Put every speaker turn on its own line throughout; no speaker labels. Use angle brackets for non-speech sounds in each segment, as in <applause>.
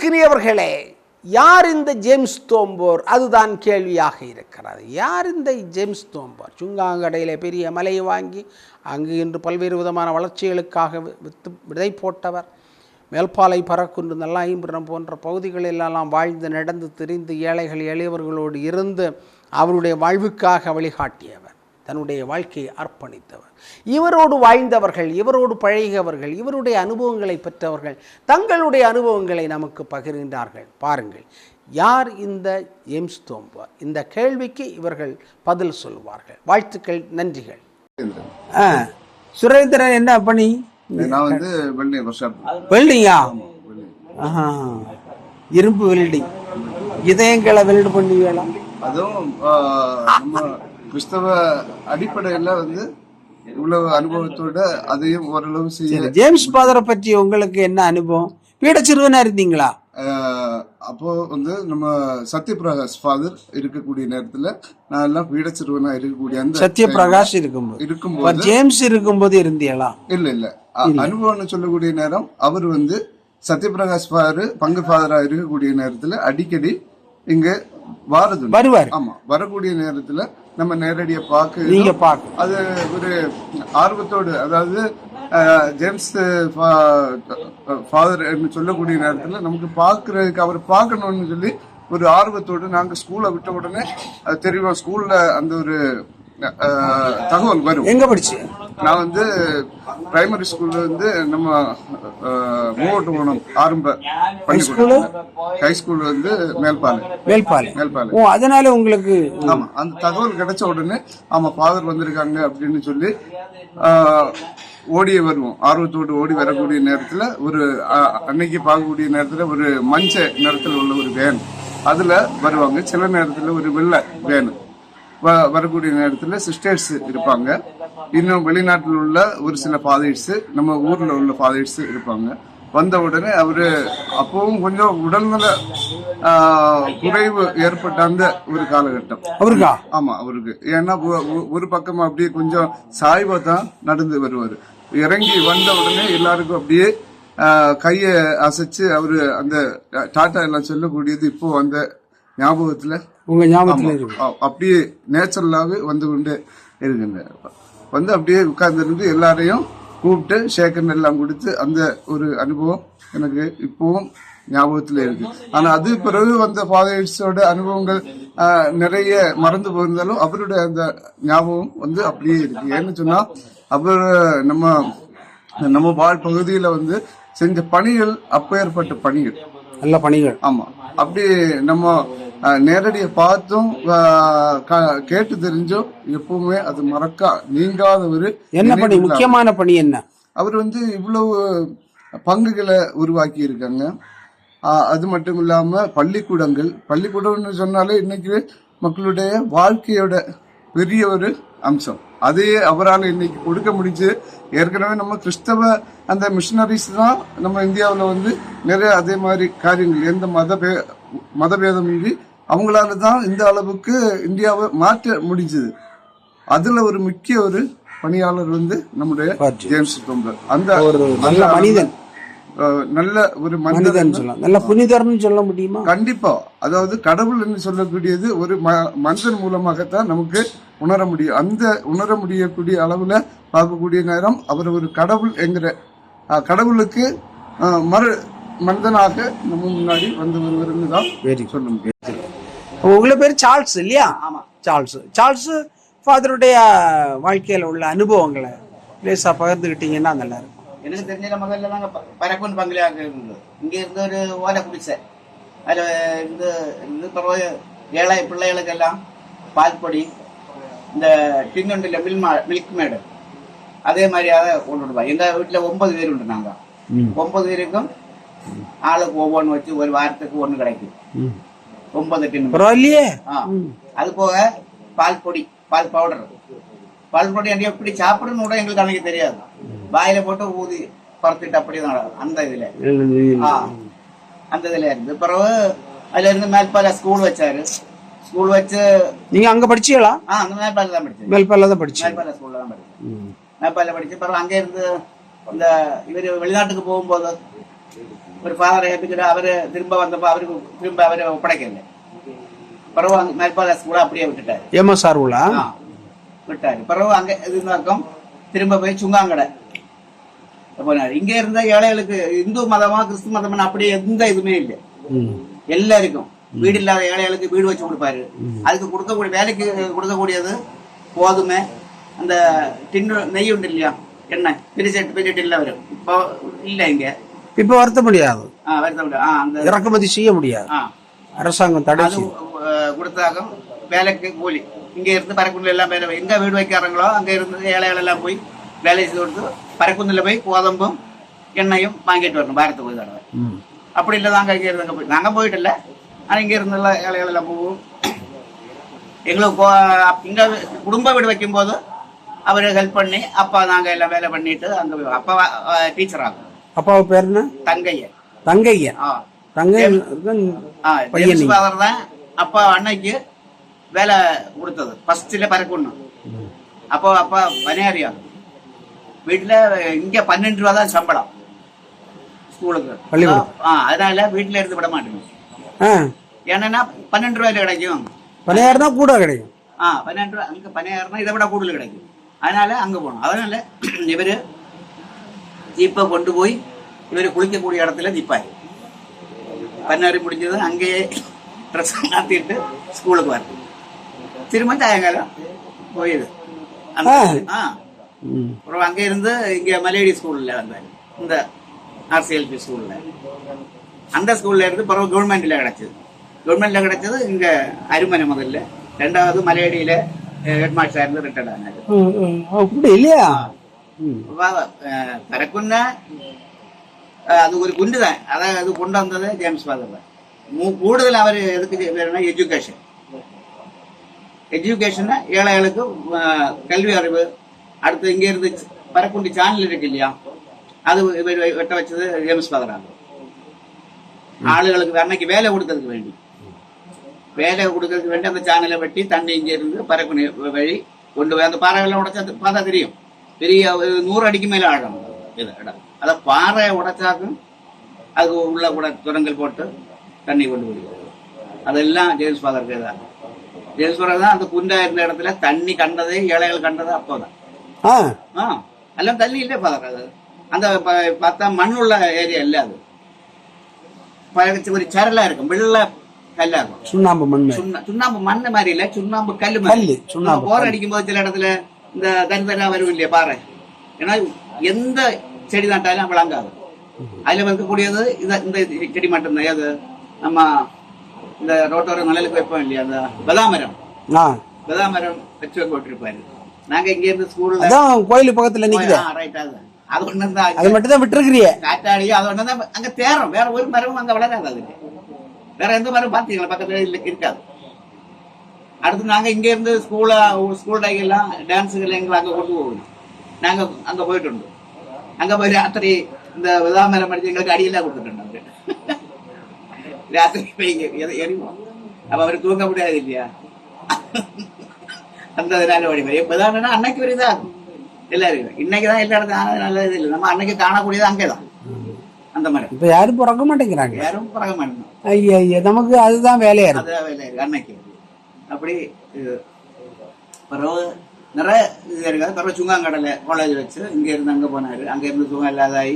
அன்புக்கினியவர்களே யார் இந்த ஜேம்ஸ் தோம்போர்? அதுதான் கேள்வியாக இருக்கிறது. யார் இந்த ஜேம்ஸ் தோம்போர்? சுங்காங்கடையில் பெரிய மலையை வாங்கி அங்கு இன்று பல்வேறு விதமான வளர்ச்சிகளுக்காக வித்து விதை போட்டவர் மேல்பாலை பறக்குன்று நல்லாயிம்புரம் போன்ற பகுதிகளிலெல்லாம் வாழ்ந்து நடந்து திரிந்து ஏழைகள் எளியவர்களோடு இருந்து அவருடைய வாழ்வுக்காக வழிகாட்டியவர். தன்னுடைய வாழ்க்கையை அர்ப்பணித்தவர். இவரோடு வாழ்ந்தவர்கள் இவரோடு பழகியவர்கள் இவருடைய அனுபவங்களை பெற்றவர்கள் தங்களுடைய அனுபவங்களை நமக்கு பகிர்கின்றார்கள். பாருங்கள் யார் இந்த ஜேம்ஸ் தோம்பர் இந்த கேள்விக்கு இவர்கள் பதில் சொல்வார்கள். வாழ்த்துக்கள் நன்றிகள். சுரேந்திரன் என்ன பண்ணி?
நான் வந்து
வெல்டிங்கா இரும்பு வெல்டிங் இதயங்களை வெல்டு பண்ணுவீங்களா?
அதுவும் கிறிஸ்தவ அடிப்படையில வந்து இவ்வளவு அனுபவத்தோட அதையும் ஓரளவு செய்ய
ஜேம்ஸ் ஃபாதரை பற்றி உங்களுக்கு என்ன அனுபவம்? பீடச்சிறுவனா இருந்தீங்களா?
ஆஹ், அப்போ வந்து நம்ம சத்யபிரகாஷ் ஃபாதர் இருக்கக்கூடிய நேரத்துல நான் எல்லாம் பீடச்சிறுவனா இருக்கக்கூடிய அந்த
சத்யபிரகாஷ் இருக்கும்போது.
இருக்கும்போது
ஜேம்ஸ் இருக்கும்போது இருந்தீங்களா?
இல்ல இல்ல. அனுபவம்னு சொல்லக்கூடிய நேரம் அவர் வந்து சத்யபிரகாஷ் ஃபாதர் பங்கு ஃபாதரா இருக்கக்கூடிய நேரத்துல அடிக்கடி இங்க வாரது.
வருவார்.
ஆமா வரக்கூடிய நேரத்துல நம்ம நேரடியா பார்க்க
நீங்க பார்க்க
அது ஒரு ஆர்வத்தோடு அதாவது ஜேம்ஸ் ஃபா- ஃபாதர் என்று சொல்லக்கூடிய நேரத்துல நமக்கு பார்க்கறதுக்கு அவர் பார்க்கணும்னு சொல்லி ஒரு ஆர்வத்தோடு நாங்க ஸ்கூலை விட்ட உடனே தெரியும் ஸ்கூல்ல அந்த ஒரு தகவல் வரும்.
எங்க படிச்சு?
நான் வந்து பிரைமரி ஸ்கூல்ல வந்து நம்ம மூவட்டகுணம் ஆரம்ப பள்ளிக்கூடம். ஹை ஸ்கூல் வந்து மேல்பாலை
வேல்பாலை
மேல்பாலை
ஓ அதனால உங்களுக்கு
ஆமா அந்த தகவல் கிடைச்ச உடனே ஆமா ஃபாதர் வந்திருக்காங்க அப்படின்னு சொல்லி ஓடியே வருவோம். ஆர்வத்தோடு ஓடி வரக்கூடிய நேரத்துல ஒரு அன்னைக்கு பார்க்கக்கூடிய நேரத்துல ஒரு மஞ்ச நிறத்துல உள்ள ஒரு வேன் அதுல வருவாங்க. சில நேரத்துல ஒரு வெள்ளை வேன் வரக்கூடிய நேரத்துல சிஸ்டர்ஸ் இருப்பாங்க. இன்னும் வெளிநாட்டில் உள்ள ஒரு சில ஃபாதர்ஸ் நம்ம ஊர்ல உள்ள ஃபாதர்ஸ் இருப்பாங்க. வந்த உடனே அவரு அப்பவும் கொஞ்சம் உடல்நல குறைவு ஏற்பட்ட அந்த ஒரு காலகட்டம்.
அவருக்கா?
ஆமா அவருக்கு. ஏன்னா ஒரு பக்கம் அப்படியே கொஞ்சம் சாய்வா தான் நடந்து வருவாரு. இறங்கி வந்த உடனே எல்லாருக்கும் அப்படியே கைய அசைச்சு அவரு அந்த டாட்டா எல்லாம் சொல்லக்கூடியது இப்போ அந்த ஞாபகத்துல.
உங்க ஞாபகத்துல
அப்படியே நேச்சுரலாவே வந்து கொண்டு இருக்குங்க. வந்து அப்படியே உட்கார்ந்துருந்து எல்லாரையும் கூப்பிட்டு ஷேக்கன் எல்லாம் கொடுத்து அந்த ஒரு அனுபவம் எனக்கு இப்பவும் ஞாபகத்துல இருக்கு. ஆனா அது பிறகு வந்த ஃபாதர்ஸோட அனுபவங்கள் நிறைய மறந்து போயிருந்தாலும் அவருடைய அந்த ஞாபகம் வந்து அப்படியே இருக்கு. ஏன்னு சொன்னா அவர் நம்ம நம்ம வாழ் பகுதியில வந்து செஞ்ச பணிகள் அப்பேற்பட்ட பணிகள்.
நல்ல பணிகள்.
ஆமா. அப்படி நம்ம நேரடியா பார்த்தும் கேட்டு தெரிஞ்சும் எப்பவுமே அது மறக்கா நீங்காத ஒரு
என்ன பணி? முக்கியமான பணி என்ன?
அவர் வந்து இவ்வளவு பங்குகளை உருவாக்கி இருக்காங்க அது மட்டும் இல்லாம பள்ளிக்கூடங்கள். பள்ளிக்கூடம்னு சொன்னாலே இன்னைக்கு மக்களுடைய வாழ்க்கையோட பெரிய ஒரு அம்சம். அதையே அவரால் இன்னைக்கு கொடுக்க முடிஞ்சு ஏற்கனவே நம்ம கிறிஸ்தவ அந்த மிஷினரிஸ் தான் நம்ம இந்தியாவில் வந்து நிறைய அதே மாதிரி காரியங்கள் எந்த மத மதபேதமின்றி அவங்களால தான் இந்த அளவுக்கு இந்தியாவை மாற்ற முடிஞ்சது. அதுல ஒரு முக்கிய ஒரு பணியாளர் வந்து நம்முடைய. ஜேம்ஸ் தொம்பர் அந்த
ஒரு நல்ல மனிதன்.
நல்ல ஒரு மனிதன்
சொல்லலாம். நல்ல புனிதர்னு சொல்ல முடியுமா?
கண்டிப்பா. அதாவது கடவுள் என்று சொல்லக்கூடியது ஒரு மனிதன் மூலமாகத்தான் நமக்கு உணர முடியும். அந்த உணர முடியக்கூடிய அளவுல பார்க்கக்கூடிய நேரம் அவர் ஒரு கடவுள் என்கிற கடவுளுக்கு மறு மனிதனாக நம்ம முன்னாடி வந்து வருவர்னு தான் சொல்ல முடியும்.
உங்களை பேர் சார்ல்ஸ் இல்லையா? சார்ல்ஸ். சார்ல்ஸ் ஃபாதருடைய வாழ்க்கையில உள்ள அனுபவங்களை லேசா பகிர்ந்துக்கிட்டீங்கன்னா நல்லா இருக்கும்.
எனக்கு தெரிஞ்ச முதல்ல நாங்க ப- பரப்பன் இருந்தது. இங்க இருந்து ஒரு ஓலை குடிசை அதுல இருந்து இருந்து பிறகு ஏழை பிள்ளைகளுக்கெல்லாம் பால் பொடி இந்த டின்னுண்டில் மில்மா மில்க் மேடு அதே மாதிரியாக கொண்டு வருவாங்க. எங்க வீட்டுல ஒன்பது பேர் உண்டு நாங்க. ஒன்பது பேருக்கும் ஆளுக்கு ஒவ்வொன்று வச்சு ஒரு வாரத்துக்கு ஒண்ணு கிடைக்கும். ஒன்பது டின்னு.
பரவாயில்லையே.
அது போக பால் பொடி பால் பவுடர். பால் பொடி அடி எப்படி சாப்பிடணும் கூட எங்களுக்கு அன்னைக்கு தெரியாது. வாயில போட்டு ஊதி பறத்துட்டு அப்படியே தான் அந்த இதுல. அந்த இதுல இருந்து. பிறகு அதுல இருந்து மேல்பால ஸ்கூல் வச்சாரு. ஸ்கூல் வச்சு
நீங்க அங்க படிச்சீங்களா?
ஆ அந்த மேல்பால தான் படிச்சேன்.
மேல்பால தான் படிச்சீங்க.
மேல்பால ஸ்கூல்ல தான் படிச்சேன். மேல்பால படிச்சு பிறகு அங்கே இருந்து இந்த இவர் வெளிநாட்டுக்கு போகும்போது ஒரு ஃபாதரை ஏற்றுக்கிட்டு அவரு திரும்ப வந்தப்போ அவருக்கு திரும்ப அவரை ஒப்படைக்கல பிறகு அங்க மேற்பால ஸ்கூலை அப்படியே விட்டுட்டாரு
எம்எஸ்ஆர் உலா
ஆ, விட்டாரு பிறகு அங்க இருந்தாக்கம் திரும்ப போய் சுங்காங்கடை போனாரு இங்க இருந்த ஏழைகளுக்கு இந்து மதமா கிறிஸ்து மதமா அப்படியே எந்த இதுவுமே இல்லை எல்லாருக்கும் வீடு இல்லாத ஏழைகளுக்கு வீடு வச்சு கொடுப்பாரு அதுக்கு கொடுக்கக்கூடிய வேலைக்கு கொடுக்கக்கூடியது கோதுமை அந்த டின்னு நெய் உண்டு இல்லையா எண்ணெய் பெரிய செட்டு பெரிய டின்ல வரும் இப்போ இல்ல இங்க
இப்போ வருத்த முடியாது. இறக்குமதி செய்ய முடியாது. அரசாங்கம் தடை
கொடுத்தாக்க வேலைக்கு கூலி இங்க இருந்து பறக்குண்டில் எல்லாம் வேலை எங்க வீடு வைக்கிறாங்களோ அங்க இருந்து ஏழைகள் எல்லாம் போய் வேலை செய்து கொடுத்து பறக்குந்தில் போய் கோதம்பும் எண்ணெயும் வாங்கிட்டு வரணும் பாரத்து போய் தடவை. அப்படி இல்லை நாங்கள் இங்கே இருந்து போய் நாங்கள் போயிட்டில்ல ஆனால் இங்கே இருந்துள்ள ஏழைகள் எல்லாம் போவோம் எங்களுக்கு இங்க குடும்ப வீடு வைக்கும்போது அவர் ஹெல்ப் பண்ணி அப்பா நாங்கள் எல்லாம் வேலை பண்ணிட்டு அங்கே அப்பா டீச்சர் ஆகும்.
அப்பாவு பேர் என்ன?
தங்கையன்.
தங்கையன். தங்கையன் பையன்.
ஃபாதர் தான் அப்பா அன்னைக்கு வேலை கொடுத்தது. ஃபர்ஸ்ட்ல பறக்கணும் அப்போ அப்பா பனியாரியா வீட்டுல இங்க பன்னெண்டு ரூபா தான் சம்பளம். ஸ்கூலுக்கு. ஆ அதனால வீட்டுல இருந்து விட மாட்டேங்க ஏன்னா பன்னெண்டு ரூபாயில கிடைக்கும்.
பணியாரம் தான் கூட கிடைக்கும்.
ஆ பன்னெண்டு ரூபா அங்க பனியாருனா இதை விட கூடுதல் கிடைக்கும். அதனால அங்க போகணும். அதனால இவரு ஜீப்பை கொண்டு போய் இவரு குளிக்கக்கூடிய இடத்துல நிப்பாரு பன்னாரி முடிஞ்சது அங்கேயே ட்ரெஸ் மாத்திட்டு ஸ்கூலுக்கு வர திரும்ப சாயங்காலம் போயிது அந்த ஆ. அப்புறம் அங்கே இருந்து இங்க மலையடி ஸ்கூல்ல வந்தாரு. இந்த ஆர்சிஎல்பி ஸ்கூல்ல அந்த ஸ்கூல்ல இருந்து பிறகு கவர்மெண்ட்ல கிடைச்சது. கவர்மெண்ட்ல கிடைச்சது இங்க அருமனை முதல்ல. ரெண்டாவது மலையடியில ஹெட் மாஸ்டர் இருந்து ரிட்டையர்ட் ஆனாரு.
அப்படி இல்லையா
പരക്കുന്ന അത് ഒരു കുണ്ടുതാൻ അതായത് അത് കൊണ്ടുവന്നത് ജെയിംസ് ഫാദർ കൂടുതൽ അവർ എതുക്ക് എഡ്യൂക്കേഷൻ எஜுகேஷனை ஏழைகளுக்கு ஆஹ், கல்வி அறிவு அடுத்து இங்க இருந்து பரக்குண்டி சேனல் இருக்கு இல்லையா அது இவர் வெட்ட வச்சது ஜேம்ஸ் ஃபாதராக ஆளுகளுக்கு அன்னைக்கு வேலை கொடுக்கறதுக்கு வேண்டி வேலை கொடுக்கறதுக்கு வேண்டி அந்த சேனலை வெட்டி தண்ணி இங்க இருந்து பரக்குணி வழி கொண்டு போய் அந்த பாறையெல்லாம் உடைச்சா அது பார்த்தா தெரியும் பெரிய ஒரு நூறு அடிக்கு மேல ஆழம். இது இடம். அத பாறையை உடைச்சாக்கும் அது உள்ள கூட துரங்கல் போட்டு தண்ணி கொண்டு போய் அதெல்லாம் ஜேம்ஸ் ஃபாதருக்கு தான் ஜேம்ஸ் ஃபாதர் தான் அந்த குண்டா இருந்த இடத்துல தண்ணி கண்டதே ஏழைகள் கண்டது அப்போதான்.
ஆ.
எல்லாம் தண்ணி இல்லை ஃபாதர் அது. அந்த பார்த்தா மண்ணுள்ள ஏரியா இல்ல அது. ப- ஒரு சரலா இருக்கும் வெள்ளை கல்லா இருக்கும்.
சுண்ணாம்பு மண்
சுண்ணா- சுண்ணாம்பு மண்ணு மாதிரி இல்ல சுண்ணாம்பு கல்லு
கல்லு,
மாதிரி
சுண்ணாம்பு
போர் அடிக்கும் போது சில இடத்துல இந்த தனித்தனியா வரும் இல்லையா பாரு. ஏன்னா எந்த செடி நட்டாலும் விளங்காது. அதுல இருக்கக்கூடியது இந்த இந்த செடி மட்டும்தான் அது நம்ம இந்த ரோட்டோர நிழலுக்கு வைப்போம் இல்லையா? அந்த பதாமரம். பதாமரம் வச்சு போட்டிருப்பாரு. நாங்க இங்க இருந்து ஸ்கூல்ல
அதான் கோயில் பக்கத்துல நிக்குது.
ரைட் அது. அது ஒண்ணு தான்.
அது மட்டும் தான் விட்டுருக்கிறீ
காட்டாடி அது ஒண்ணு தான். அங்க தேரும். வேற ஒரு மரமும் அங்க வளராது அதுக்கு. வேற எந்த மரம் பாத்தீங்களா? பக்கத்துல இருக்காது. அடுத்து நாங்க இங்க இருந்து ஸ்கூல ஸ்கூல் டை எல்லாம் டான்ஸுகள் எங்களை அங்க கொண்டு போகணும். நாங்க அங்க போயிட்டு அங்க போய் ராத்திரி இந்த விதாமரம் அடிச்சு எங்களுக்கு அடியெல்லாம் கொடுத்துட்டு அவரு. <laughs> ராத்திரி போய் எ- எறிவோம். அப்ப அவரு தூங்க முடியாது இல்லையா? <laughs> அந்த இதனால வடிவம் இப்பதான் அன்னைக்கு ஒரு இதாகும் எல்லாரும். இன்னைக்குதான் எல்லா இடத்துல ஆனது நல்லது இல்லை. நம்ம அன்னைக்கு காணக்கூடியது அங்கேதான் அந்த மாதிரி.
இப்ப யாரும் பிறக்க மாட்டேங்கிறாங்க.
யாரும் பழக மாட்டோம்
ஐயா நமக்கு அதுதான் வேலையா இருக்கு.
அதுதான் வேலை இருக்கு. அன்னைக்கு. அப்படி பிறகு நிறைய இது இருக்காது. பிறகு சுங்காங்கடலை காலேஜ் வச்சு இங்க இருந்து அங்க போனாரு. அங்க இருந்து சுகம் இல்லாதாயி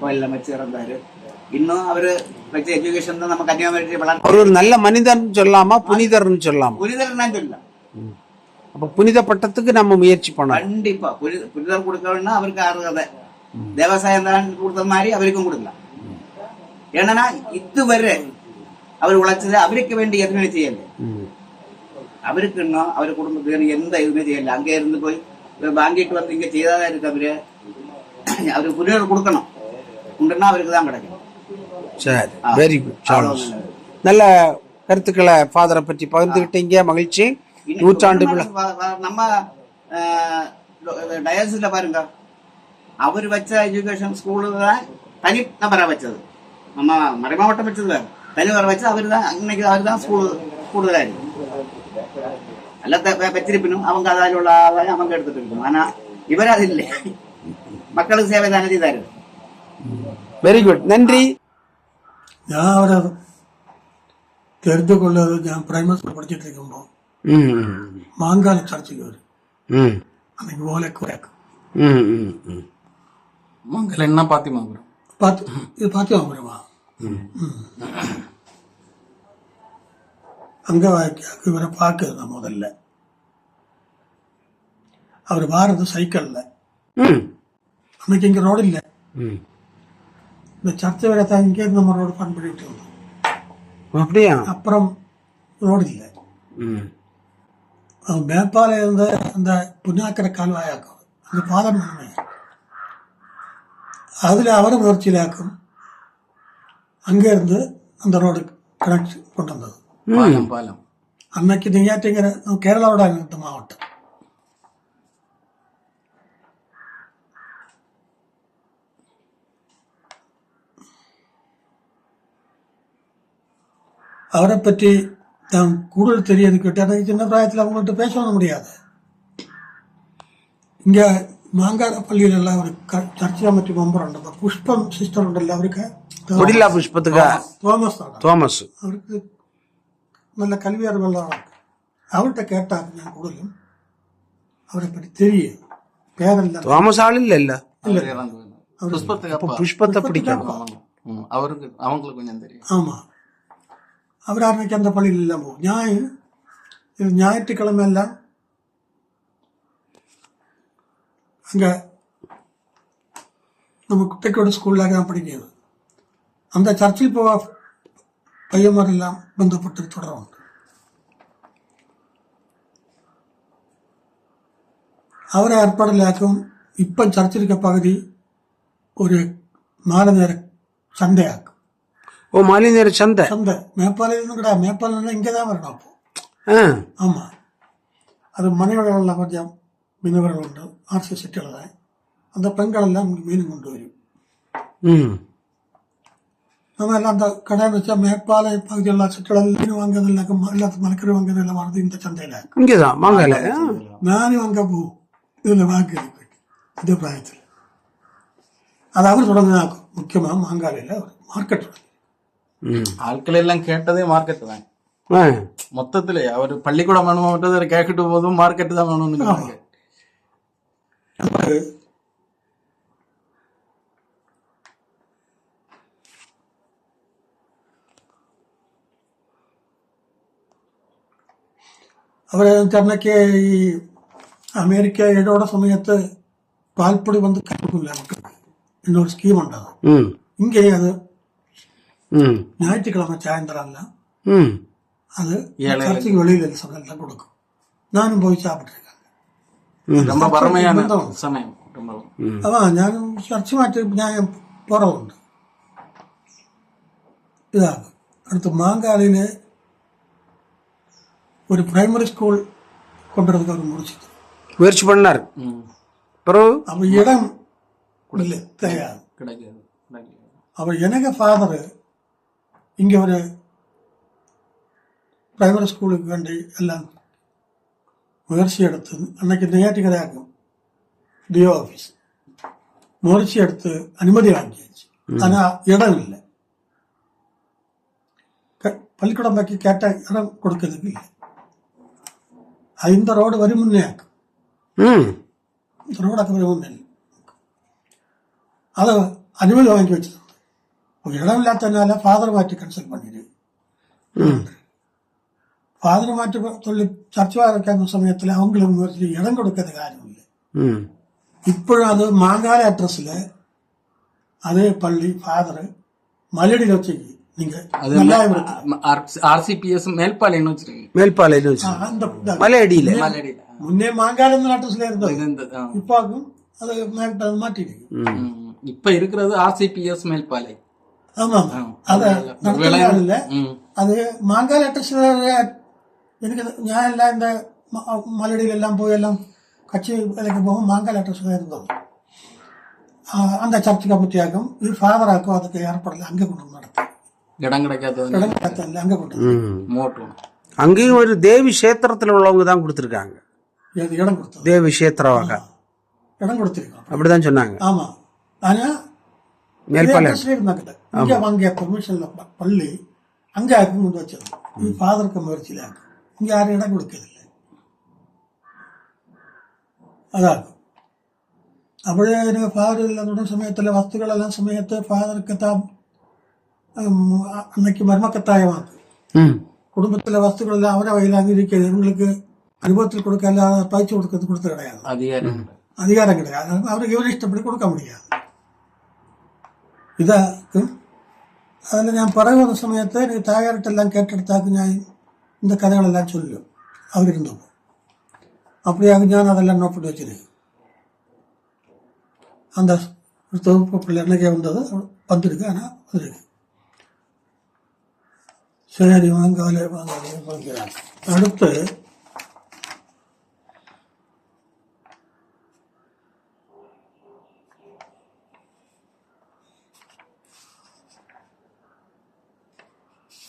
கோயில்ல வச்சு இறந்தாரு. இன்னும் அவரு வச்ச எஜுகேஷன் தான் நம்ம கன்னியாகுமரி வளர்த்து
அவர் ஒரு நல்ல மனிதன் சொல்லாமா புனிதர்னு சொல்லாமா
புரிதல் நான் சொல்லலாம்
அப்ப புனித பட்டத்துக்கு நம்ம முயற்சி பண்ணலாம்
கண்டிப்பா. புரித- புரிதல் கொடுக்கணும்னா அவருக்கு அருகதை. தேவசாயம் தான் கொடுத்த மாதிரி அவருக்கும் கொடுக்கலாம் ஏன்னா இதுவரை அவர் உழைச்சது அவருக்கு வேண்டி எதுவுமே செய்யல. அவருக்கு இன்னும் அவர் குடும்பத்துக்கு எந்த இதுவுமே செய்யல. அங்கே இருந்து போய் வாங்கிட்டு வந்து இங்க செய்தாதான் இருக்கு அவரு. அவருக்கு புரிதல் கொடுக்கணும். உண்டுன்னா அவருக்கு தான் கிடைக்கும்
சரி.
Very good.
நல்ல கருத்துக்களை ஃபாதரை பற்றி பகிர்ந்துகிட்டீங்க மகிழ்ச்சி. நூற்றாண்டு
நம்ம டயசில பாருங்க. அவர் வச்ச எஜுகேஷன் ஸ்கூலு தான் தனி நபரா வச்சது. நம்ம மறைமாவட்டம் வச்சது வேற தனி நபரை வச்சு அவர் தான். இன்னைக்கு அவர் தான் ஸ்கூல் கூடுதலாயிருக்கு. அல்ல வச்சிருப்பினும் அவங்க அதில் உள்ள ஆதாயம் அவங்க எடுத்துட்டு இருக்கணும் ஆனா இவர் அது இல்லை மக்களுக்கு சேவை தானே செய்தாரு
வெரி குட் நன்றி
ഞാൻ അവരെ தெரிந்து கொள்ளது நான் பிரைமரி ஸ்கூல் படிச்சுட்டு இருக்கும்போது
ம் ம்
மாங்கால சர்ச்சுக்கு வரும்
ம்
அன்னைக்கு ஓலை குறைக்கும்
ம் ம் ம்
மங்கள் என்ன பாத்திமாபுரம்
பார்த்து இது பார்த்து வாங்குறவா அங்க இவரை பார்க்குது நான் முதல்ல. அவர் வாரது சைக்கிள்ல. அன்னைக்கு இங்க ரோடு இல்லை. இந்த சர்ச்சை வரை தான் இங்கே நம்ம ரோடு ஃபன் பண்ணிட்டு இருந்தோம்
அப்படியா?
அப்புறம் ரோடு இல்லை. மேப்பால இருந்த அந்த புண்ணாக்கிற கால்வாயாக்கும். அந்த பாலம் அதில் அவரை முயற்சியிலாக்கும் அங்கே இருந்து அந்த ரோடு கனெக்ஷன் கொண்டு வந்தது.
பாலம் பாலம்
அன்னைக்கு നെയ്യാറ്റിങ്കര കേരളാവോട് അങ്ങോട്ട് മാവട്ടം அவரை பற்றி நான் கூடுதல் தெரியாது கேட்டு எனக்கு சின்ன பிராயத்தில் அவங்கள்ட்ட பேச முடியாது இங்கே മാങ്കാട പള്ളിയിലുള്ള ഒരു ചർച്ചിനെ മറ്റു മെമ്പറുണ്ട് പുഷ്പം സിസ്റ്റർ ഉണ്ടല്ലോ അവർക്ക്
പുഷ്പത്തുക
തോമസ്
തോമസ്
അവർക്ക് நல்ல கல்வி அறிவுள்ளாக அவர்கிட்ட கேட்டாங்க நான் கூடலும் அவரை பற்றி தெரியும்
பேரில் ராமசாலி இல்ல புஷ்பத்தை பிடிக்கணும்
அவருக்கு அவங்களுக்கு கொஞ்சம் தெரியும்
ஆமாம் அவர் ஆரம்பிக்க அந்த பள்ளியில் இல்லாமல் ஞாயிறு இது ஞாயிற்றுக்கிழமை எல்லாம் அங்கே நம்ம குட்டைக்கோடு ஸ்கூலில் தான் படிக்கிறது அந்த சர்ச்சில் போக ഭയമാരെല്ലാം ബന്ധപ്പെട്ട് തുടരുണ്ട് അവരെ ഏർപ്പാടിലാക്കും ഇപ്പം ചർച്ചിലൊക്കെ പകുതി ഒരു മാലനേര ചന്തയാക്കും
ஓ மாலிநேர சந்தை?
சந்தை. மேப்பாலையில் இருந்து கிடையாது மேப்பாலையில் இங்கே தான் வரணும் அப்போ. ஆமாம் அது மனைவிகளில் கொஞ்சம் மீனவர்கள் உண்டு. ஆர்சி சிட்டியில் தான். அந்த பெண்கள் எல்லாம் மீன் கொண்டு வரும்.
ம்.
நம்ம எல்லாம் அந்த கடை வச்சா மேற்பாலை பகுதியில் சிட்டியில் மீன் வாங்குறதில்ல எல்லாத்துக்கும் மலைக்கறி வாங்குறதெல்லாம் வர்றது இந்த சந்தையில்
இங்கேதான் மாங்கால
நானும் அங்கே போகும் இதில் வாங்குறது இந்த பிராயத்தில் அது அவர் தொடங்கினாக்கும் முக்கியமாக மாங்காலையில் மார்க்கெட்
ஆட்கள் எல்லாம் கேட்டதே மார்க்கெட் தான் மொத்தத்திலே அவர் பள்ளிக்கூடம் வேணுமாட்டது கேட்கிட்டு போதும் மார்க்கெட் தான் வேணும்னு
അവരെ തന്നൊക്കെ ഈ അമേരിക്ക ഇടോടെ സമയത്ത് പാൽപ്പൊടി വന്ന് കിട്ടില്ല എന്നൊരു സ്കീമുണ്ട് അത്. ഇങ്ങനെ അത്
ഞാറ്റുകളമ്മ
ചായന്തരല്ല അത് ചർച്ചയ്ക്ക് വെളിയിലല്ല സമയത്ത് കൊടുക്കും. ഞാനും
പോയി ചാപ്പിട്ടിരിക്കാം
ആ
ഞാനും ചർച്ച
മാറ്റി ഞാൻ പുറവുണ്ട്. ഇതാണ് അടുത്ത് മാങ്കാലിന് ஒரு பிரைமரி ஸ்கூல் கொண்டு வரதுக்கு அவர் முடிச்சு
முயற்சி பண்ணார். பிறகு?
அவர் இடம் இல்லை
கிடையாது.
அவர் எனக்கு ஃபாதர் இங்கே ஒரு பிரைமரி ஸ்கூலுக்கு வேண்டி எல்லாம் முயற்சி எடுத்து அன்னைக்கு ஞாயிற்றுக்கிழமையாக்கும் டிஓ ஆஃபீஸ் முயற்சி எடுத்து அனுமதி வாங்கியாச்சு. ஆனால் இடம் இல்லை. பள்ளிக்கூடம் பாக்கி கேட்டால் இடம் கொடுக்கறதுக்கு இல்லை. இந்த ரோடு வரும் முன்னே இந்த ரோடൊക്കെ വരും മുന്നേ അത് അനുമതി വാങ്ങി വെച്ചിട്ടുണ്ട്. ഇടമില്ലാത്തതിനാല ഫാദർ മാറ്റി കൺസൾട്ട് പണിയത് ഫാദർ മാറ്റി തൊഴിൽ ചർച്ച വരയ്ക്കുന്ന സമയത്തിൽ അവങ്ങളും ഇടം കൊടുക്കുന്ന കാര്യമില്ല. ഇപ്പോഴും അത് മാങ്കാല അഡ്രസ്സിൽ അതേ പള്ളി ഫാദർ മലയടിയിൽ വെച്ചേക്ക്. நீங்க
அது
நல்லாயிரத்து
ஆர்சிபிஎஸ் மேல்பாளையம்னு வச்சிருக்கீங்க
மேல்பாலையில் வச்சு
அந்த இதான்.
மலையடியில்
மலையடியில
முன்னே மாங்காலம் அட்ரஸ்ல இருந்தது
இது இந்த ஆ.
இப்பாக்கும் அது மேல்கிட்ட அது மாட்டிருக்கு
ம். இப்ப இருக்கிறது ஆர்சிபிஎஸ் மேல்பாலை
ஆமா அது நடத்துறது இல்ல
ம்.
அது മാങ്കാല അഡ്രസ് എനിക്ക് ഞാനെല്ലാം എൻ്റെ മലടിയിലെല്ലാം പോയി എല്ലാം കച്ചി വിലക്ക് പോകുമ്പോൾ മാങ്കാല അഡ്രസ് ഇരുന്നത് அந்த சர்ச் கமிட்டியாக்கும் இது ஃபாதராக்கும் அதுக்கு ஏற்படல அங்கே கொண்டு வந்து நடத்தி
இடம் கிடைக்காதது
இடம் கிடைத்தல அங்கே கொண்டு வந்து.
ம்
மோட்டும்
அங்கேயும் ஒரு தேவி கஷேத்திரத்தில் உள்ளவங்க தான் கொடுத்துருக்காங்க
இது இடம் கொடுத்தது
தேவி கஷேத்திரவாக
இடம் கொடுத்துருக்கோம்
அப்படிதான் சொன்னாங்க
ஆமாம் ஆனால்
மேல்பாளையம்
இருந்தாக்கிட்ட இங்கே வாங்கிய பெர்மிஷன்ல பள்ளி அங்கே ஆக்கும் கொண்டு வச்சது இது ஃபாதருக்கு முயற்சியில் ஆக்கும் இங்கே யாரும் இடம் கொடுக்கறதில்லை അതാണ് അപ്പോൾ എനിക്ക് ഫാദർ ഇല്ലാത്ത സമയത്തുള്ള വസ്തുക്കളെല്ലാം സമയത്ത് ഫാദർക്ക് താ അന്നയ്ക്ക്
മർമ്മക്കത്തായമാണ്
കുടുംബത്തിലെ വസ്തുക്കളെല്ലാം അവരെ കയ്യിൽ അംഗീകരിക്കരുത് നിങ്ങൾക്ക് അനുഭവത്തിൽ കൊടുക്കാല്ലാതെ അല്ലാതെ കൊടുക്കുന്നത് കൊടുത്ത്
കിടയാതെ
അധികാരം കിടയാ അവർക്ക് ഇവരെ ഇഷ്ടപ്പെട്ട് കൊടുക്കാൻ முடியாது ഇതാക്ക് അതിൽ ഞാൻ പറയുന്ന സമയത്ത് എനിക്ക് തയ്യാറിട്ടെല്ലാം കേട്ടെടുത്താക്ക് ഞാൻ இந்த കഥകളെല്ലാം ചൊല്ലും. അവരിരുന്നു இருந்தவங்க ഞാൻ അതെല്ലാം அதெல்லாம் വെച്ചിരിക്കും. അന്താ அந்த தொகுப்பு பிள்ளை என்னைக்கே வந்தது ശരി വാങ്കാലെ അടുത്ത്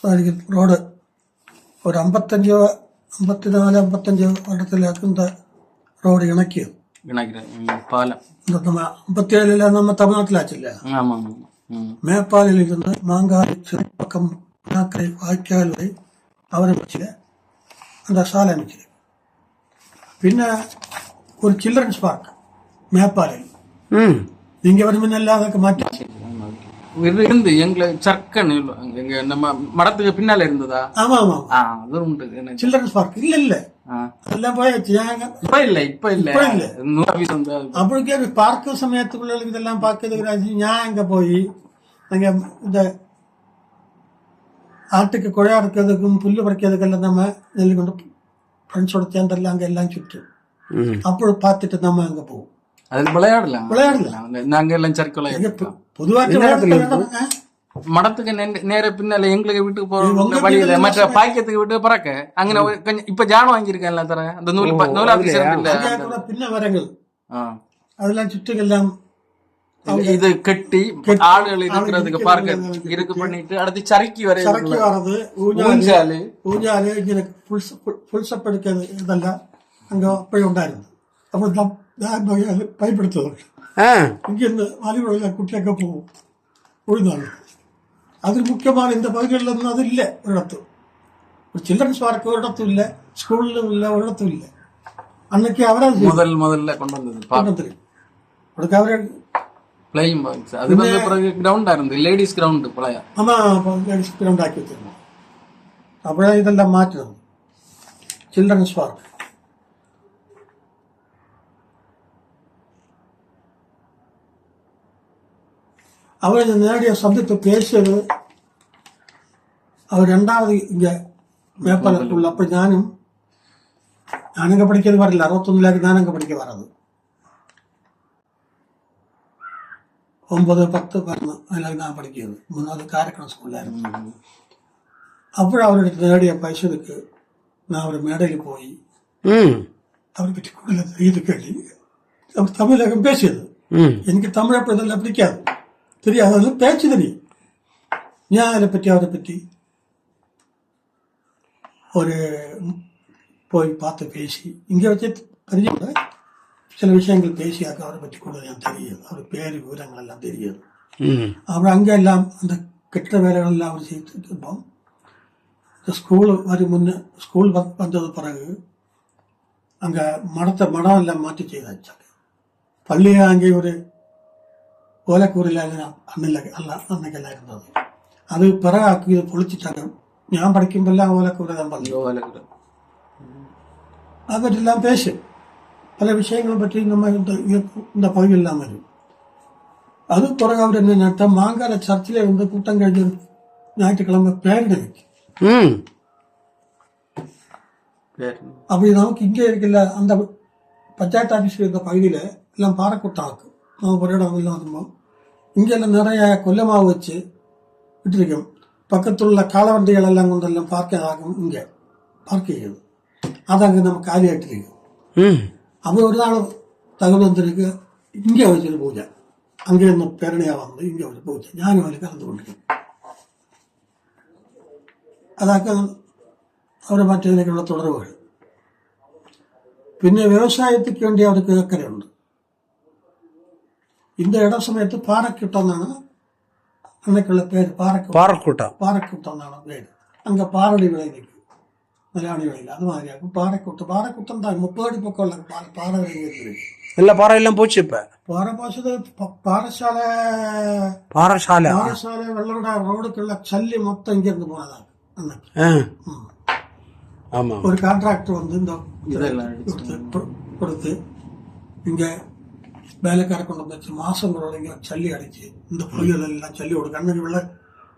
ആയിരിക്കും റോഡ്. ഒരു അമ്പത്തഞ്ച് അമ്പത്തിനാല് അമ്പത്തഞ്ച് വർഷത്തിലാക്കുന്ന റോഡ് ഇണക്കിയത് പാലം.
അമ്പത്തിയേഴിലാണ് നമ്മൾ തമിഴ്നാട്ടിലാച്ചില്ല
മേപ്പാലിൽ ഇരുന്ന് മാങ്കാലി ചെറുപ്പക്കം நாக்கரை வாய்க்கால் வரை அவர் அமைச்சது அந்த சாலை அமைச்சது பின்ன ஒரு சில்ட்ரன்ஸ் பார்க் மேப்பாலில்
ம்.
இங்கே வருமின்னெல்லாம் அதுக்கு மாற்றி.
இது இருந்து எங்களை சர்க்கன் எங்க நம்ம மடத்துக்கு பின்னால இருந்ததா?
ஆமா ஆமா.
அது உண்டு.
சில்ட்ரன்ஸ் பார்க் இல்ல இல்ல. அதெல்லாம் போயாச்சு
இப்ப இல்ல இப்ப இல்ல.
இல்ல. அப்படிக்கே பார்க்க சமயத்துக்குள்ள இதெல்லாம் பார்க்கறதுக்கு அங்க போய் அங்க இந்த ஆட்டுக்கு குழா இருக்கிறதுக்கும் புல்லு பறிக்கிறதுக்கெல்லாம் நம்ம நெல்லி கொண்டு ஃப்ரெண்ட்ஸோட சேர்ந்தெல்லாம் அங்க எல்லாம் சுற்றும்
ம்.
அப்போ பார்த்துட்டு நம்ம அங்க போவோம்.
அதுல விளையாடலாம்.
விளையாடலாம்.
அந்த- நாங்க எல்லாம் சர்க்கிள்
பொதுவாக?
மடத்துக்கு நேர பின்னால எங்களுக்கு வீட்டுக்கு போற வழியில மற்ற
தான்
பாய்க்கத்துக்கு விட்டு பறக்க அங்க ஒரு கொஞ்சம் இப்ப ஜானம் வாங்கியிருக்கேன்ல தர. அந்த நூல் நூல்
கூட பின்ன மரங்கள்
ஆ.
அதெல்லாம் சுற்றி எல்லாம்
இது கட்டி ஆடுகள் இருக்கிறதுக்கு பார்க்க இருக்கு பண்ணிட்டு அடுத்து சறுக்கி வர
சறுக்கி வரது ஊஞ்சாலு
ஊஞ்சாலு
இங்கே புல்ச புல்சப் எடுக்கிறது இதெல்லாம் அங்கே போய் உண்டாயிருந்து அப்போ தான் பயன்படுத்துவாங்க இங்கேருந்து வாலிபுரம்
குட்டியாக
போவோம். உழுந்தாங்க. அதில் முக்கியமான இந்த பகுதிகளில் இருந்து அது இல்லை ஒரு இடத்தும் ஒரு சில்ட்ரன்ஸ் பார்க் ஒரு இடத்தும் இல்லை ஸ்கூலிலும் இல்லை ஒரு இடத்தும் இல்லை.
அன்னைக்கு அவரை முதல் முதல்ல கொண்டு வந்தது
கொண்டு அவரை
பிளேயிங் பாக்ஸ் அது வந்து பிறகு கிரவுண்டா இருந்து லேடிஸ் கிரவுண்ட் பழைய
അമ്മ ഉണ്ടാക്കി വെച്ചിരുന്നു അപ്പോഴേ ഇതെല്ലാം മാറ്റുന്നത് ചിൽഡ്രൻസ് പാർക്ക് அவர் நேரடிய சந்தித்து பேசியது அவர் ரெண்டாவது இங்க மேப்பாளருக்குள்ள அப்ப ஞானும் ഞാനങ്ങ് പഠിക്കുന്നത് പറയില്ല അറുപത്തൊന്നിലേക്ക് ഞാനങ്ങ് പഠിക്ക വരത് ഒമ്പത് പത്ത് പതിനൊന്ന് അതിലാണ് ഞാൻ പഠിക്കുന്നത് മൂന്നാമത് കാരക്കണം സ്കൂളിലായിരുന്നു അപ്പോഴവരുടെ നേടിയ പൈസക്ക് ഞാൻ ഒരു മേടയിൽ പോയി
ம்
അവരെ പറ്റി കൂടുതൽ ഇത് കേട്ടി അവർ തമിഴകം പേശിയത്
ம்
എനിക്ക് തമിഴ് അപ്പോൾ ഇതെല്ലാം പിടിക്കാതെ தெரியாது அது பேச்சு தெரியும் ഞാൻ அதை பற்றி அவரை பற்றி ஒரு போய் பார்த்து பேசி இங்கே வச்சு தெரியும் சில விஷயங்கள் பேசியாக்க அவரை பற்றி கூடுதல் தெரியும். அவர் பேர் விவரங்கள் எல்லாம்
தெரியும்
அப்புறம் அங்கே எல்லாம் அந்த கெட்ட வேலைகள் எல்லாம் அவர் செய்துட்டு இருப்போம் இந்த ஸ்கூல் வரும் முன்னே ஸ்கூல் வந்தது பிறகு அங்கே மடத்தை மடம் எல்லாம் மாற்றி செய்தாச்சாங்க பள்ளியை அங்கே ஒரு ஓலைக்கூரில் அண்ணில் அல்ல அன்னைக்கெல்லாம் இருந்தது. அது பிறகு இது பொழிச்சிட்டாங்க. ஞாபகம் படிக்கும்போதெல்லாம் ஓலைக்கூரை தான் பள்ளி. ஓலைக்கூரை. அவர்கிட்ட பேசு. பல விஷயங்களை பற்றி நம்ம இந்த இந்த பகுதியெல்லாம் வரும் அது பிறகு அவர் என்ன நடத்த மாங்கால சர்ச்சில் வந்து கூட்டம் கழிஞ்சு ஞாயிற்றுக்கிழமை பேரிட வைக்கும்
ம்.
அப்படி நமக்கு இங்கே இருக்குல்ல அந்த பஞ்சாயத்து ஆஃபீஸ் இருக்க பகுதியில் எல்லாம் பாறைக்கூட்டம் ஆக்கும் நம்ம ஒரு இடம் எல்லாம் வரும்போது இங்கே எல்லாம் நிறைய கொல்லை மாவு வச்சு விட்டுருக்கோம். பக்கத்தில் உள்ள காலவண்டிகள் எல்லாம் கொண்டெல்லாம் பார்க்க ஆகும் இங்கே. பார்க்க அது அங்கே நம்ம காலியாயிட்டிருக்கோம்
ம்.
അന്ന് ഒരു നാൾ തകർന്നതിലേക്ക് ഇന്ത്യ വെച്ചൊരു പൂജ അങ്ങനെ ഒന്ന് പേരണയാവാന്ന് ഇന്ത്യ ഒരു പൂജ ഞാനും അതിൽ കലർന്നുകൊണ്ടിരിക്കും അതൊക്കെ അവർ മറ്റേതിലേക്കുള്ള തുടർവുകൾ പിന്നെ വ്യവസായത്തിക്ക് വേണ്ടി അവർക്ക് ഏക്കരയുണ്ട് ഇന്ത്യ ഇട സമയത്ത് പാറക്കിട്ടെന്നാണ് അന്നക്കുള്ള പേര്.
പാറക്കൂട്ട.
പാറക്കൂട്ട എന്നാണ് പേര്. അങ്ങ് പാറടി വിളയിലേക്ക്. மலையாளிகளில் அது மாதிரி. அப்போ பாறைக்கூட்டம் பாறைக்கூட்டம் தான். முப்பது பக்கம் இல்லை. பாறை பாறை இருக்குது இல்லை
பாறை எல்லாம் போச்சு இப்போ?
பாறை போச்சது பாறைசாலை
பாறைசாலை
பாறைசாலை வெள்ளோட ரோடுக்குள்ள சல்லி மொத்தம் இங்கேருந்து போனதா?
ஆமாம்
ஒரு கான்ட்ராக்டர் வந்து இந்த கொடுத்து இங்கே வேலைக்கார கொண்டு வந்துச்சு மாசங்களோட இங்கே சல்லி அடிச்சு இந்த பொய்யல் எல்லாம் சல்லி விடு கண்ணுக்கு விளை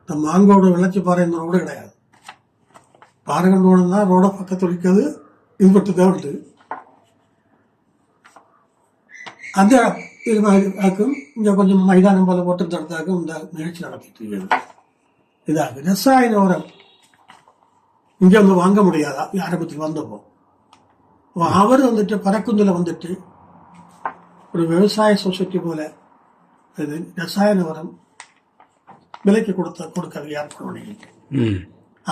இந்த மாங்கோட விளைச்சி பாறை இந்த ரோடு கிடையாது. பாறை கொண்டு தான் ரோட பக்கத்தில் இருக்கிறது இது மட்டும் தான் உண்டு. அந்த இது மாதிரிக்கும் இங்கே கொஞ்சம் மைதானம் போல போட்டு தடுத்தாக்கும் இந்த நிகழ்ச்சி நடத்திட்டு இருக்கிறது. இதாக ரசாயன உரம். இங்கே வந்து வாங்க முடியாதா? ஆரம்பத்தில் வந்தப்போ. அவர் வந்துட்டு பறக்குந்தில் வந்துட்டு ஒரு விவசாய சொசைட்டி போல இது ரசாயன உரம் விலைக்கு கொடுத்த கொடுக்கறது யார் பண்ணிக்கிட்டு.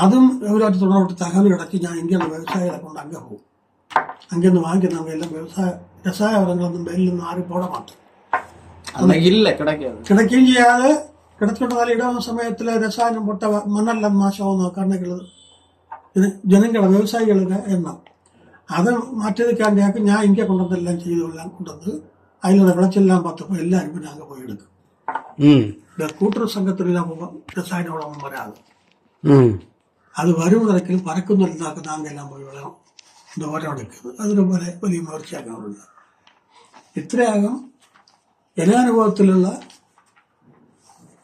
അതും രഘുരാജ് തുടർന്നോട്ട് തകവലടക്കി ഞാൻ ഇന്ത്യ എന്ന വ്യവസായികളെ കൊണ്ട് അംഗം പോകും. അങ്ങനെ നിന്ന് വാങ്ങിക്കുന്ന അവയെല്ലാം വ്യവസായ രസായനങ്ങളൊന്നും വെയിൽ നിന്ന് ആറി പോടാൻ
മാത്രം
കിടക്കുകയും ചെയ്യാതെ കിടച്ചുകൊണ്ട് നല്ല ഇടാവുന്ന സമയത്തിൽ രസായനം പൊട്ട മണ്ണെല്ലാം നാശമാവുന്ന കണ്ണുകളത് ജനങ്ങളെ വ്യവസായികളുടെ എണ്ണം. അത് മാറ്റിയതിക്കാണ്ട് ഞാൻ ഞാൻ ഇന്ത്യ കൊണ്ടെല്ലാം ചെയ്തു എല്ലാം കൊണ്ടത് അതിലുള്ള വിളച്ചെല്ലാം പത്തപ്പോൾ എല്ലാവരും പിന്നെ അങ്ങ് പോയി എടുക്കും. കൂട്ടർ സംഘത്തിലെല്ലാം പോകുമ്പോൾ രസായനങ്ങളൊന്നും
വരാതെ
അത് വരുന്നതിടക്കിൽ പറക്കുന്നുണ്ടാക്കി നാം എല്ലാം പോയി വിളയാം ദൂരം എടുക്കുന്നത് അതിന് പോലെ വലിയ നേർച്ചയാക്കാറുണ്ട് ഇത്രയാകും ജനാനുഭവത്തിലുള്ള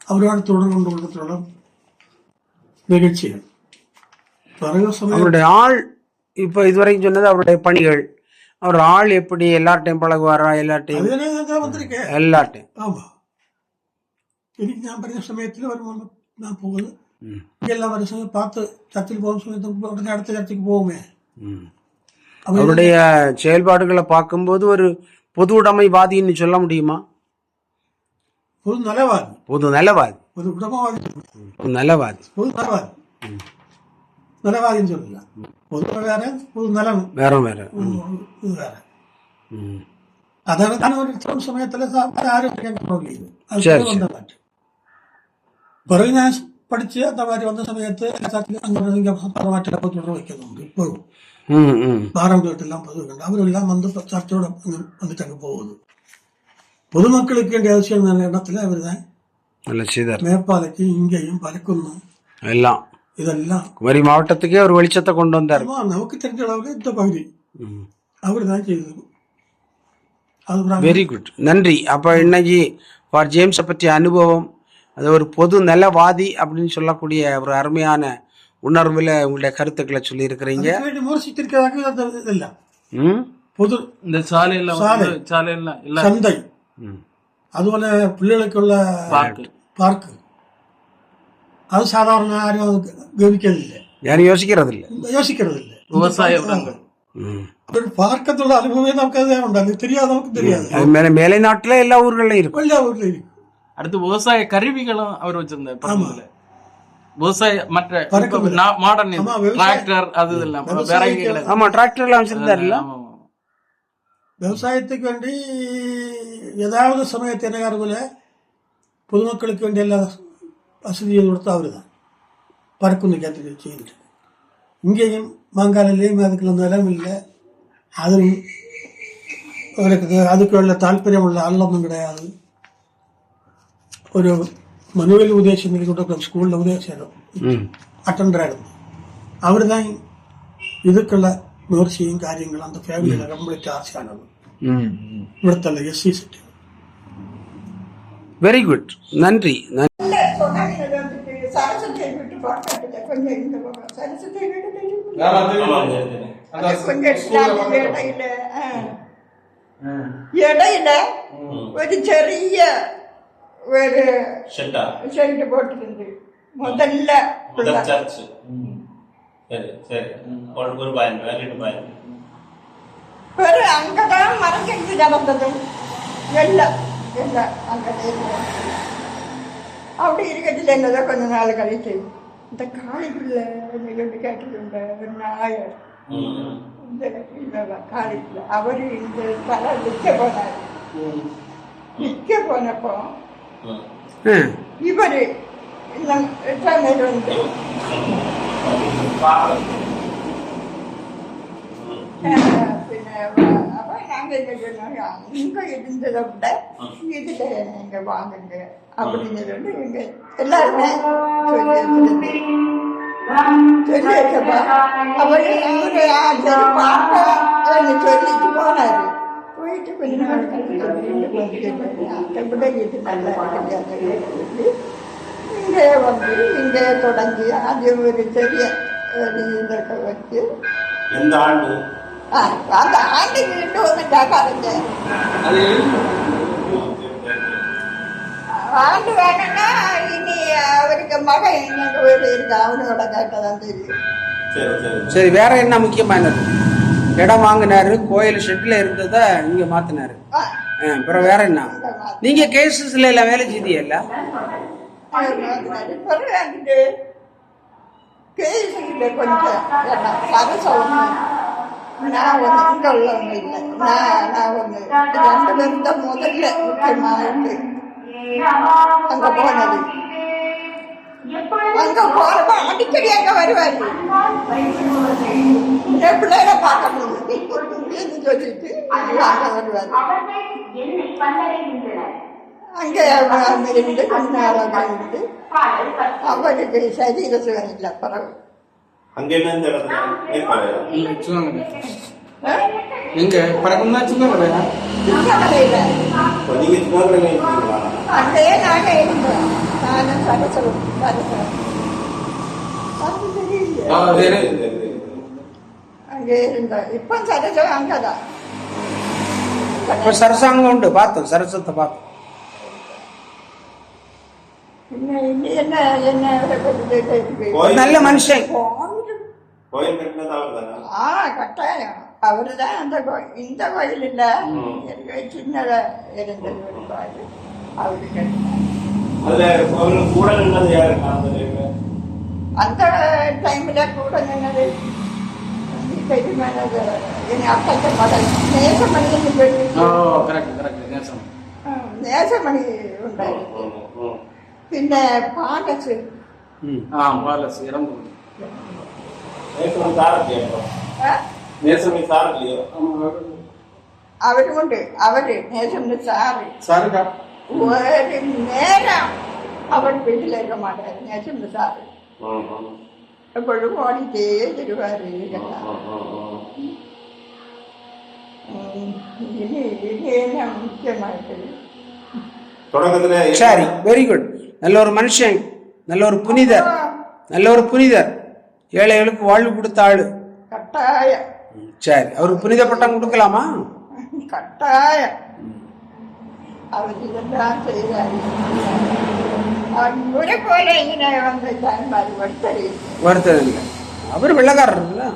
അവരോട് തുടർകൊണ്ടുള്ള നികഴ്ചയാണ്
அவருடைய ஆள் இப்போ இதுவரைக்கும் சொன்னது அவருடைய பணிகள் அவர் ஆள் எப்படி எல்லார்ட்டையும் பழகுவாரா எல்லார்ட்டையும் எல்லார்ட்டையும்
ஆமாம் இன்னைக்கு நான் പറഞ്ഞ സമയത്തിൽ വരുമ്പോൾ ഞാൻ പോകുന്നത് எல்லா வருஷமும் பார்த்து சர்ச்சைக்கு போகும் சமயத்துக்கு உடனே அடுத்த
சர்ச்சைக்கு
போகுமே
அவருடைய செயல்பாடுகளை பார்க்கும்போது ஒரு பொது உடைமைவாதின்னு சொல்ல முடியுமா?
பொது நலவாதி.
பொது நலவாதி.
பொது உடமைவாதி.
பொது நலவாதி.
பொது நலவாதி. நலவாதின்னு சொல்லலாம் பொது வேற பொது நலம்
வேற. வேற
இது வேற. அதாவது
தான்
சமயத்துல சமயத்தில் ஆரோக்கியம் பிறகு പഠിച്ച് എന്താ മാതിരി വന്ന സമയത്ത് മാറ്റം തുടർ വയ്ക്കുന്നുണ്ട് ഇപ്പോഴും. ധാരാളമായിട്ടെല്ലാം പതിവുണ്ട് അവരെല്ലാം വന്ന് ചർച്ചയോടെ വന്നിട്ട് അങ്ങ് പോകുന്നു. பொதுமக்களுக்கு வேண்டிய அவசியம் இடத்துல அவர் தான் மேப்பாலைக்கு இங்கேயும் பறக்கணும்
எல்லாம்
இதெல்லாம்
குமரி மாவட்டத்துக்கே ஒரு வெளிச்சத்தை கொண்டு வந்தார்
நமக்கு தெரிஞ்ச அளவுக்கு இந்த பகுதி அவர் தான் செய்தது
வெரி குட் நன்றி அப்போ இன்னைக்கு ஃபார் ஜேம்ஸை பற்றிய அனுபவம் அது ஒரு பொது நலவாதி அப்படின்னு சொல்லக்கூடிய ஒரு அருமையான உணர்வில் உங்களுடைய கருத்துக்களை சொல்லியிருக்கிறீங்க.
விமர்சித்திருக்கிறதாக பொது
இந்த சாலையில் சாலையில்
சந்தை. அதுபோல பிள்ளைகளுக்குள்ள
பார்க்கு
அது சாதாரண யாரும் கவனிக்கிறது இல்லை.
யாரும் யோசிக்கிறது இல்லை?
யோசிக்கிறது இல்லை.
விவசாய உரங்கள்
பார்க்கத்துள்ள அனுபவமே நமக்கு அது உண்டு. அது தெரியாது. நமக்கு தெரியாது
மேலை நாட்டில் எல்லா ஊர்களையும் இருக்கும்.
எல்லா ஊர்லையும் இருக்கும்.
அடுத்து விவசாய கருவிகளும் அவர் வச்சிருந்தார் படத்துல. விவசாய மற்ற மாடர்ன் டிராக்டர் அது
எல்லாம்
ஆமா டிராக்டர்
எல்லாம் வச்சிருந்தார் விவசாயத்துக்கு வேண்டி ஏதாவது சமயத்தை தினகாரத்தில் பொதுமக்களுக்கு வேண்டிய எல்லா வசதியும் கொடுத்தா அவர் தான் பறக்குன்னு கேட்டு செய்கின்ற இங்கேயும் மாங்காலையிலையும் அதுக்குள்ள நிலம் இல்லை. அது எனக்கு அதுக்குள்ள தாற்பயம் உள்ள ஆள்ளமும் கிடையாது. ഒരു മനുവൽ ഉപദേശം കൂടെ സ്കൂളിലെ ഉപദേശം
ம்
അറ്റൻഡറായിരുന്നു അവർ தான் இதுக்குள்ள முயற்சியும் കാര്യങ്ങളും அந்த ஃபேமிலியில் கம்ப்ளீட் ஆசையானது
ம், ம்.
ഇവിടുത്തെ S C set
very good நன்றி நன்றி
சரஸ்வதியை விட்டு பார்க்கறதுல கொஞ்சம் இந்த பக்கம் சரஸ்வதியை விட்டு கொஞ்சம் இஸ்லாமிய இடையில ஆ. இடையில ஒரு ചെറിയ ஒரு
ஷெட்டா
ஷெட் போட்டுருந்து முதல்ல
முதல் சர்ச் சரி சரி. ஒரு பாயிண்ட் ரெண்டு பாயிண்ட்
பெரு அங்கதான் மறைஞ்சு நடந்தது. எல்லாம் எல்லாம் அங்கே அப்படி இருக்கிறதுல என்னதோ கொஞ்ச நாள் கழிச்சு இந்த காளி பிள்ளை ஒன்று கேட்டதுண்ட ஒரு நாயர். போனப்போ
ம்
இவரு இன்னும் எட்டாம் தேதி வந்து പിന്നെ അപ്പൊ ഞങ്ങൾ இங்க இருந்ததை விட இதுல நீங்க வாங்குங்க அப்படின்னு சொல்லி இங்க எல்லாருமே சொல்லி வச்சிருந்து சொல்லி வச்சப்பா அவர் அவரு சரி பார்ப்போம்னு சொல்லிட்டு போனாரு போயிட்டு கொஞ்ச நாள் கழிச்சு அத்தை கூட இது நல்லா இருக்குது இங்கே வந்து இங்கே தொடங்கி அது ஒரு பெரிய இருந்திருக்க வச்சு
எந்த ஆண்டு
அந்த ஆண்டுக்கு ரெண்டு ஒன்று காக்காருங்க ஆண்டு வேணும்னா இனி அவருக்கு மகன் எனக்கு ஒரு இருக்கு அவனோட கேட்டதான் தெரியும்
சரி
வேற என்ன முக்கியமானது இடம் வாங்கினாரு கோயில் ஷெட்ல இருந்ததை இங்க மாத்தினாரு.
ஆ,
அப்புறம் வேற என்ன? நீங்க கேசஸ்ல எல்லாம் வேலை செய்தியல்ல
கொஞ்சம் நான் வந்து இங்கே உள்ளவங்க இல்லை. நான் நான் ஒன்று ரெண்டு பேரும் தான் முதல்ல அங்கே போனது. அங்க போறப்ப அடிக்கடி அங்க வருவாரு. என் பிள்ளைகளை பார்க்க சொல்லிட்டு வருவாரு. அங்க இருந்து கொஞ்ச நாளாக இருந்து அவருக்கு சரீர சுகம் இல்லை பரவு
அங்க என்ன
எங்க? பறக்கும் தான்
சின்னவர்களே இருக்கீங்களா
அங்கேயே நாங்க இருந்தோம் அங்கே இருந்தோம் இப்போ சரசலம் அங்கதான்
இப்ப சரசாங்கம் உண்டு பார்த்தோம் சரசத்தை பார்த்தோம் நல்ல மனுஷன்
ஆ கட்டாயம் அவரு தான் அந்த இந்த கோயில் இல்ல சின்னதா இருந்தது ஒரு கோயில்
அவருக்கு கூட நின்னது யாரு காந்தது
அந்த டைம்ல கூட நின்னது பெருமானது என் அப்பத்த மகள் நேசமணின்னு சொல்லி
ஓ கரெக்ட் கரெக்ட் நேசம்
ஆ, நேசமணி உண்டாயிருக்கு பின்ன பாலசு
ம்.
ஆ பாலஸ் இறந்து
ஒரு நேரம் அவர் வீட்டில் இருக்க மாட்டார் நேசம்னு சாரு. எப்பொழுதும் ஓடிட்டே திருவாரு
சரி வெரி குட் நல்ல ஒரு மனுஷன் நல்ல ஒரு புனிதர் நல்ல ஒரு புனிதர். ஏழைகளுக்கு வாழ்வு கொடுத்த ஆளு.
கட்டாயம்.
சரி அவருக்கு புனித பட்டம் கொடுக்கலாமா?
கட்டாயம். அவர் இதெல்லாம் செய்தார். அவர் முறை போல இங்கே வந்து தாய்மாரி ஒருத்தர்
இல்லை அவர் வெள்ளக்காரர் இல்லை